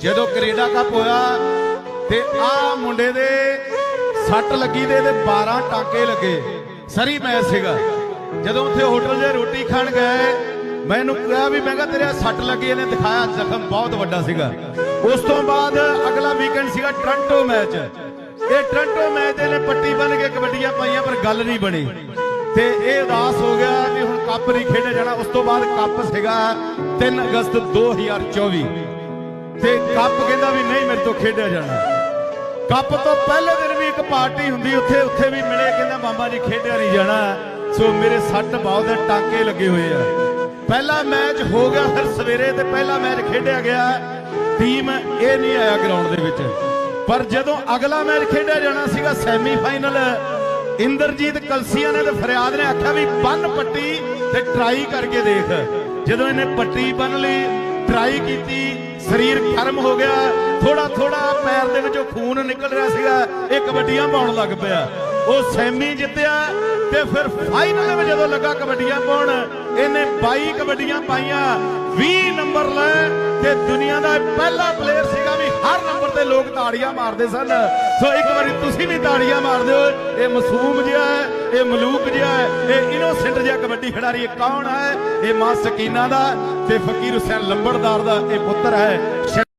ਜਦੋਂ Canada cup ਹੋਇਆ ਤੇ ਆ ਮੁੰਡੇ ਦੇ ਸੱਟ ਲੱਗੀ ਤੇ ਇਹਦੇ 12 ਟਾਂਕੇ ਲੱਗੇ। ਸਰੀ ਮੈਚ ਸੀਗਾ। ਜਦੋਂ ਉੱਥੇ ਹੋਟਲ 'ਚ ਰੋਟੀ ਖਾਣ ਗਏ, ਮੈਨੂੰ ਕਿਹਾ ਵੀ ਮੈਂ ਕਿਹਾ ਤੇਰੇ ਸੱਟ ਲੱਗੀ, ਇਹਨੇ ਦਿਖਾਇਆ ਜ਼ਖਮ ਬਹੁਤ ਵੱਡਾ ਸੀਗਾ। ਉਸ ਤੋਂ ਬਾਅਦ ਅਗਲਾ ਵੀਕਐਂਡ ਸੀਗਾ ਟ੍ਰਾਂਟੋ ਮੈਚ ਇਹ ਟ੍ਰਾਂਟੋ ਮੈਚ ਦੇ ਨੇ ਪੱਟੀ ਬੰਨ ਕੇ ਕਬੱਡੀਆਂ ਪਾਈਆਂ, ਪਰ ਗੱਲ ਨਹੀਂ ਬਣੀ। ਤੇ ਇਹ ਉਦਾਸ ਹੋ ਗਿਆ ਵੀ ਹੁਣ ਕੱਪ ਨਹੀਂ ਖੇਡਿਆ ਜਾਣਾ। ਉਸ ਤੋਂ ਬਾਅਦ ਕੱਪ ਸੀਗਾ 3 ਅਗਸਤ 2024 ਤੇ ਕੱਪ ਕਹਿੰਦਾ ਵੀ ਨਹੀਂ ਮੇਰੇ ਤੋਂ ਖੇਡਿਆ ਜਾਣਾ। ਕੱਪ ਤੋਂ ਪਹਿਲੇ ਦਿਨ ਵੀ ਇੱਕ ਪਾਰਟੀ ਹੁੰਦੀ, ਉੱਥੇ ਉੱਥੇ ਵੀ ਮਿਲੇ, ਕਹਿੰਦਾ ਮਾਮਾ ਜੀ ਖੇਡਿਆ ਨਹੀਂ ਜਾਣਾ। ਸੋ ਮੇਰੇ ਸੱਟ ਬਹੁਤ ਦੇ ਟਾਂਕੇ ਲੱਗੇ ਹੋਏ ਆ। ਪਹਿਲਾ ਮੈਚ ਹੋ ਗਿਆ ਫਿਰ ਸਵੇਰੇ ਤੇ ਪਹਿਲਾ ਮੈਚ ਖੇਡਿਆ ਗਿਆ। ਟੀਮ ਇਹ ਨਹੀਂ ਆਇਆ ਗਰਾਊਂਡ ਦੇ ਵਿੱਚ। ਪਰ ਜਦੋਂ ਅਗਲਾ ਮੈਚ ਖੇਡਿਆ ਜਾਣਾ ਸੀਗਾ ਸੈਮੀਫਾਈਨਲ, ਇੰਦਰਜੀਤ ਕਲਸੀਆ ਨੇ ਤੇ ਫਰਿਆਦ ਨੇ ਆਖਿਆ ਵੀ ਬੰਨ ਪੱਟੀ ਤੇ ਟਰਾਈ ਕਰਕੇ ਦੇਖ। ਜਦੋਂ ਇਹਨੇ ਪੱਟੀ ਬੰਨ ਲਈ ਟਰਾਈ ਕੀਤੀ, ਸਰੀਰ ਗਰਮ ਹੋ ਗਿਆ ਥੋੜਾ ਥੋੜਾ ਪੈਰ ਦੇ ਵਿੱਚੋਂ ਖੂਨ ਨਿਕਲ ਰਿਹਾ ਸੀਗਾ ਇਹ ਕਬੱਡੀਆਂ ਪਾਉਣ ਲੱਗ ਪਿਆ। ਉਹ ਸੈਮੀ ਜਿੱਤਿਆ ਤੇ ਫਿਰ ਫਾਈਨਲ ਦੇ ਵਿੱਚ ਜਦੋਂ ਲੱਗਾ ਕਬੱਡੀਆਂ ਪਾਉਣ, ਇਹਨੇ 22 ਕਬੱਡੀਆਂ ਪਾਈਆਂ 20 ਨੰਬਰ ਲੈ ਤੇ ਦੁਨੀਆ ਦਾ ਪਹਿਲਾ ਪਲੇਅਰ ਸੀਗਾ ਵੀ ਹਰ ਨੰਬਰ ਤੇ ਲੋਕ ਤਾੜੀਆਂ ਮਾਰਦੇ ਸਨ। ਸੋ ਇੱਕ ਵਾਰੀ ਤੁਸੀਂ ਵੀ ਤਾੜੀਆਂ ਮਾਰ ਦਿਓ ਇਹ ਮਾਸੂਮ ਜਿਹਾ ਹੈ। ਇਹ ਮਲੂਕ ਜਿਹਾ ਹੈ, ਇਹ ਇਨੋਸੈਂਟ ਜਿਹਾ ਕਬੱਡੀ ਖਿਡਾਰੀ ਕੌਣ ਹੈ? ਇਹ ਮਾਂ ਸਕੀਨਾ ਦਾ ਤੇ ਫਕੀਰ ਹੁਸੈਨ ਲੰਬੜਦਾਰ ਦਾ ਇਹ ਪੁੱਤਰ ਹੈ।